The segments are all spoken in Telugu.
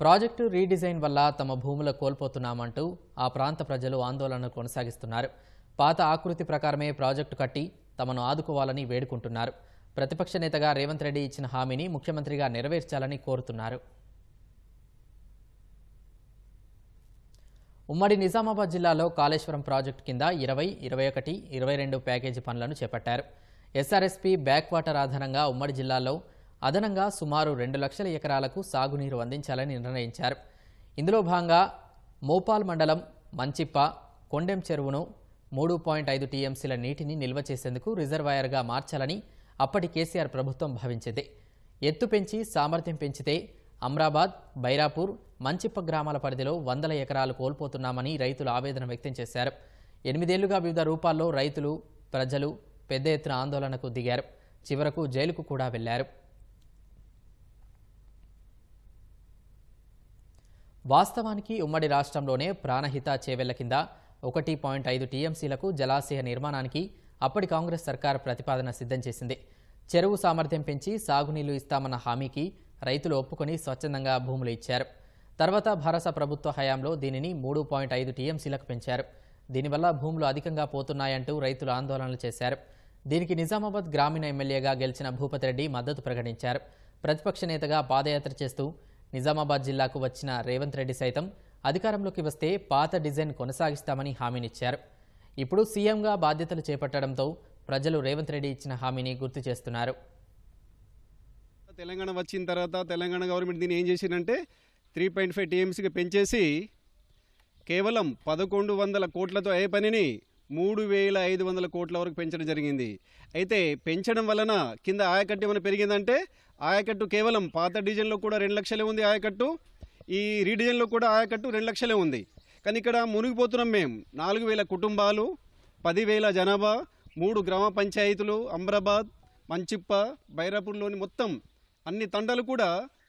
ప్రాజెక్టు రీడిజైన్ వల్ల తమ భూములు కోల్పోతున్నామంటూ ఆ ప్రాంత ప్రజలు ఆందోళన కొనసాగిస్తున్నారు. పాత ఆకృతి ప్రకారమే ప్రాజెక్టు కట్టి తమను ఆదుకోవాలని వేడుకుంటున్నారు. ప్రతిపక్ష నేతగా రేవంత్ రెడ్డి ఇచ్చిన హామీని ముఖ్యమంత్రిగా నెరవేర్చాలని కోరుతున్నారు. ఉమ్మడి నిజామాబాద్ జిల్లాలో కాళేశ్వరం ప్రాజెక్టు కింద ఇరవై ఇరవై ఒకటి ఇరవై రెండు ప్యాకేజీ పనులను చేపట్టారు. ఎస్ఆర్ఎస్పీ బ్యాక్ వాటర్ ఆధారంగా ఉమ్మడి జిల్లాలో అదనంగా సుమారు రెండు లక్షల ఎకరాలకు సాగునీరు అందించాలని నిర్ణయించారు. ఇందులో భాగంగా మోపాల్ మండలం మంచిప్ప కొండెం చెరువును మూడు పాయింట్ ఐదు టీఎంసీల నీటిని నిల్వ చేసేందుకు రిజర్వాయర్గా మార్చాలని అప్పటి కేసీఆర్ ప్రభుత్వం భావించింది. ఎత్తు పెంచి సామర్థ్యం పెంచితే అమ్రాబాద్ బైరాపూర్ మంచిప్ప గ్రామాల పరిధిలో వందల ఎకరాలు కోల్పోతున్నామని రైతులు ఆవేదన వ్యక్తం చేశారు. ఎనిమిదేళ్ళుగా వివిధ రూపాల్లో రైతులు ప్రజలు పెద్ద ఎత్తున ఆందోళనకు దిగారు. చివరకు జైలుకు కూడా వెళ్ళారు వాస్తవానికి ఉమ్మడి రాష్ట్రంలోనే ప్రాణహిత చేవెళ్ళ కింద ఒకటి పాయింట్ ఐదు టీఎంసీలకు జలాశయ నిర్మాణానికి అప్పటి కాంగ్రెస్ సర్కార్ ప్రతిపాదన సిద్ధం చేసింది. చెరువు సామర్థ్యం పెంచి సాగునీళ్ళు ఇస్తామన్న హామీకి రైతులు ఒప్పుకొని స్వచ్ఛందంగా భూములు ఇచ్చారు. తర్వాత భారత ప్రభుత్వ హయాంలో దీనిని మూడు పాయింట్ ఐదు టీఎంసీలకు పెంచారు. దీనివల్ల భూములు అధికంగా పోతున్నాయంటూ రైతులు ఆందోళనలు చేశారు. దీనికి నిజామాబాద్ గ్రామీణ ఎమ్మెల్యేగా గెలిచిన భూపతి రెడ్డి మద్దతు ప్రకటించారు. ప్రతిపక్ష నేతగా పాదయాత్ర చేస్తూ నిజామాబాద్ జిల్లాకు వచ్చిన రేవంత్ రెడ్డి సైతం అధికారంలోకి వస్తే పాత డిజైన్ కొనసాగిస్తామని హామీనిచ్చారు ఇప్పుడు సీఎంగా బాధ్యతలు చేపట్టడంతో ప్రజలు రేవంత్ రెడ్డి ఇచ్చిన హామీని గుర్తు చేస్తున్నారు. తెలంగాణ వచ్చిన తర్వాత తెలంగాణ గవర్నమెంట్ దీన్ని ఏం చేసిందంటే త్రీ పాయింట్ ఫైవ్ టీఎంసీకి పెంచేసి కేవలం పదకొండు వందల కోట్లతో అయ్యే పనిని మూడు వేల ఐదు వందల కోట్ల వరకు పెంచడం జరిగింది. అయితే పెంచడం వలన కింద ఆయకట్టు ఏమైనా పెరిగిందంటే ఆయకట్టు కేవలం పాత డిజైన్లో కూడా రెండు లక్షలే ఉంది ఆయకట్టు ఈ రీడిజైన్లో కూడా ఆయకట్టు రెండు లక్షలే ఉంది. కానీ ఇక్కడ మునిగిపోతున్నాం మేము నాలుగు వేల కుటుంబాలు పదివేల జనాభా మూడు గ్రామ పంచాయతీలు అమ్రాబాద్ మంచిప్ప బైరాపూర్లోని మొత్తం అన్ని తండాలు కూడా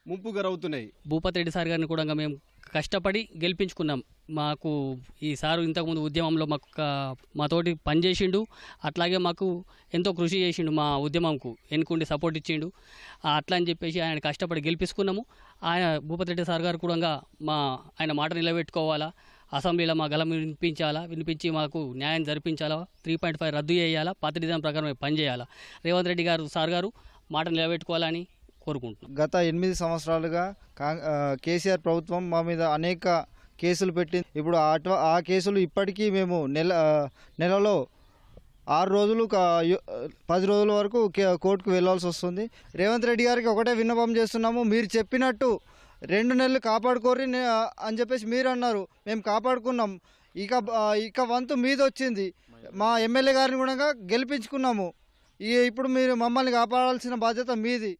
ముంపు గురవుతున్నాయి భూపతి రెడ్డి సార్ గారిని కూడా మేము కష్టపడి గెలిపించుకున్నాం. మాకు ఈ సారు ఇంతకుముందు ఉద్యమంలో మాకు మాతోటి పనిచేసిండు. అట్లాగే మాకు ఎంతో కృషి చేసిండు మా ఉద్యమంకు. ఎన్నుకుండి సపోర్ట్ ఇచ్చిండు. అట్లా అని చెప్పేసి ఆయన కష్టపడి గెలిపించుకున్నాము. ఆయన భూపతి రెడ్డి సార్ గారు కూడా మా ఆయన మాట నిలబెట్టుకోవాలా? అసెంబ్లీలో మా గలం వినిపించాలా? వినిపించి మాకు న్యాయం జరిపించాలా? త్రీ పాయింట్ ఫైవ్ రద్దు చేయాలా? పాత డిజైన్ ప్రకారం పనిచేయాలా రేవంత్ రెడ్డి గారు సార్ గారు మాట నిలబెట్టుకోవాలని కోరుకుంటున్నాం. గత ఎనిమిది సంవత్సరాలుగా కేసీఆర్ ప్రభుత్వం మా మీద అనేక కేసులు పెట్టింది. ఇప్పుడు అటు ఆ కేసులు ఇప్పటికీ మేము నెల నెలలో ఆరు రోజులు పది రోజుల వరకు కోర్టుకు వెళ్ళాల్సి వస్తుంది. రేవంత్ రెడ్డి గారికి ఒకటే విన్నపం చేస్తున్నాము. మీరు చెప్పినట్టు రెండు నెలలు కాపాడుకోరి అని చెప్పేసి మీరు అన్నారు. మేము కాపాడుకున్నాం. ఇక ఇక వంతు మీద వచ్చింది మా ఎమ్మెల్యే గారిని కూడా గెలిపించుకున్నాము. ఇప్పుడు మీరు మమ్మల్ని కాపాడాల్సిన బాధ్యత మీది.